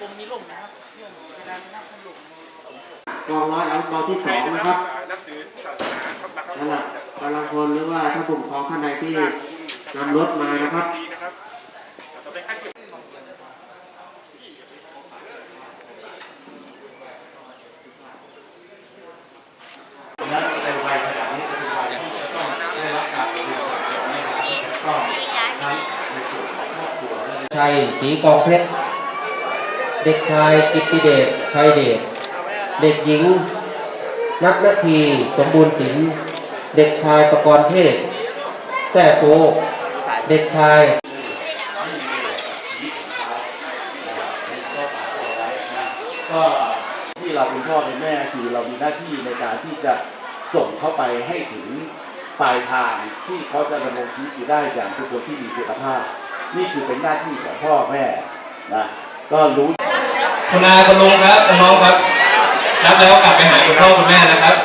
กองร้อยเอาเบาที่สองนะครับนับถือศาสนาพระมหากสำหรับกำลังพลหรือว่าถ้าผู้ปกครองท่านใดที่นำรถมานะครับดีนะครับต่อไปขั้นเก็บและในวัยขนาดนี้เป็นวัยที่จะต้องได้รับการดูแลของแม่ก็ทั้งในส่วนของครอบครัวและในชัยศรีกองเพชร เด็กชายกิตติเดชชัยเดชเด็กหญิง นักนาทีสมบูรณ์ศิลป์เด็กชายประกรณ์เทพแท้โกเด็กชายก็ที่เราเป็นพ่อเป็นแม่คือเรามีหน้าที่ในการที่จะส่งเข้าไปให้ถึงปลายทางที่เขาจะดำรงชีวิตอยู่ได้อย่างเป็นคนที่มีคุณภาพ นี่คือเป็นหน้าที่ของพ่อแม่นะ ก็รู้คุณอาคุณลุงครับน้องครับรับแล้วกลับไปหาคุณพ่อคุณแม่นะครับ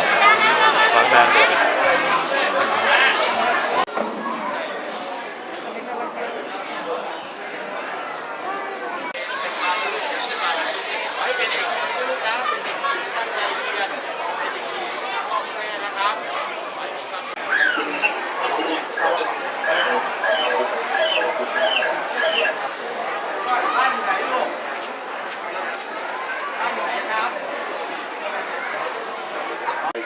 น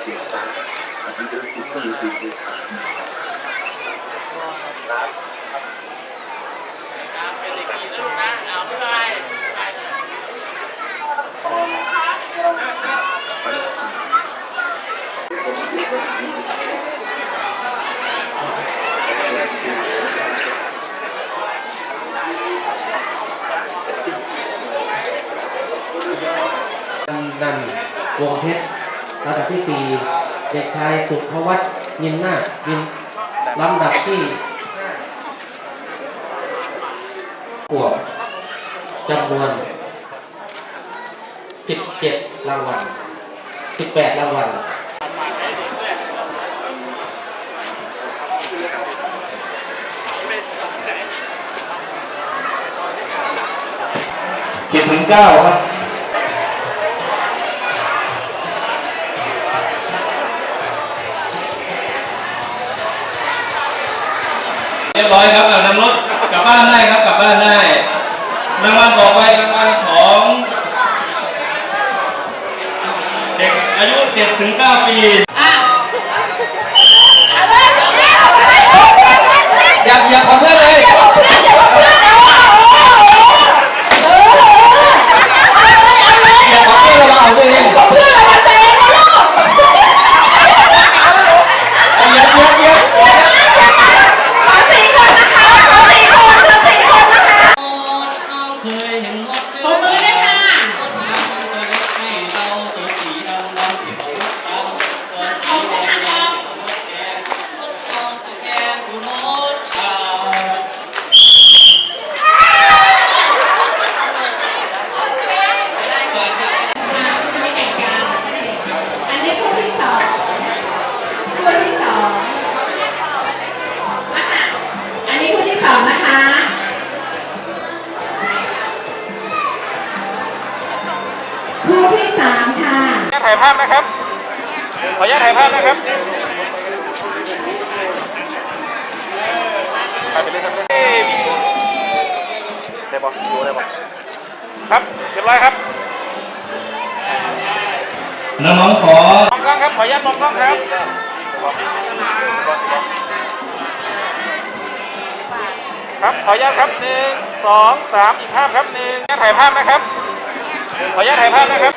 ั่นวงเพชร ระดับที่สี่เด็กชายสุภวัฒน์ยินนายินลำดับที่ขวบจำนวน 17 รางวัล 18 รางวัลเจ็ดถึงเก้าครับ รียบร้อยครับเอานำรถกลับบ้านได้ครับกลับบ้านได้รางวัลต่อไปรางวัลของเด็กอายุเจ็ดถึงเก้าปี ถ่ายภาพนะครับ ขออนุญาตถ่ายภาพนะครับถ่ายไปเลยครับเอ้ยได้บอกดูได้บอกครับเรียบร้อยครับน้องๆขอมองกล้องครับ ขออนุญาตมองกล้องครับครับ ขออนุญาตครับหนึ่งสองสามอีกภาพครับหนึ่งถ่ายภาพนะครับ ขออนุญาตถ่ายภาพนะครับ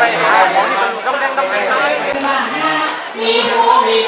ไปหาของที่มันต้องแดงต้องแดงมีหูมี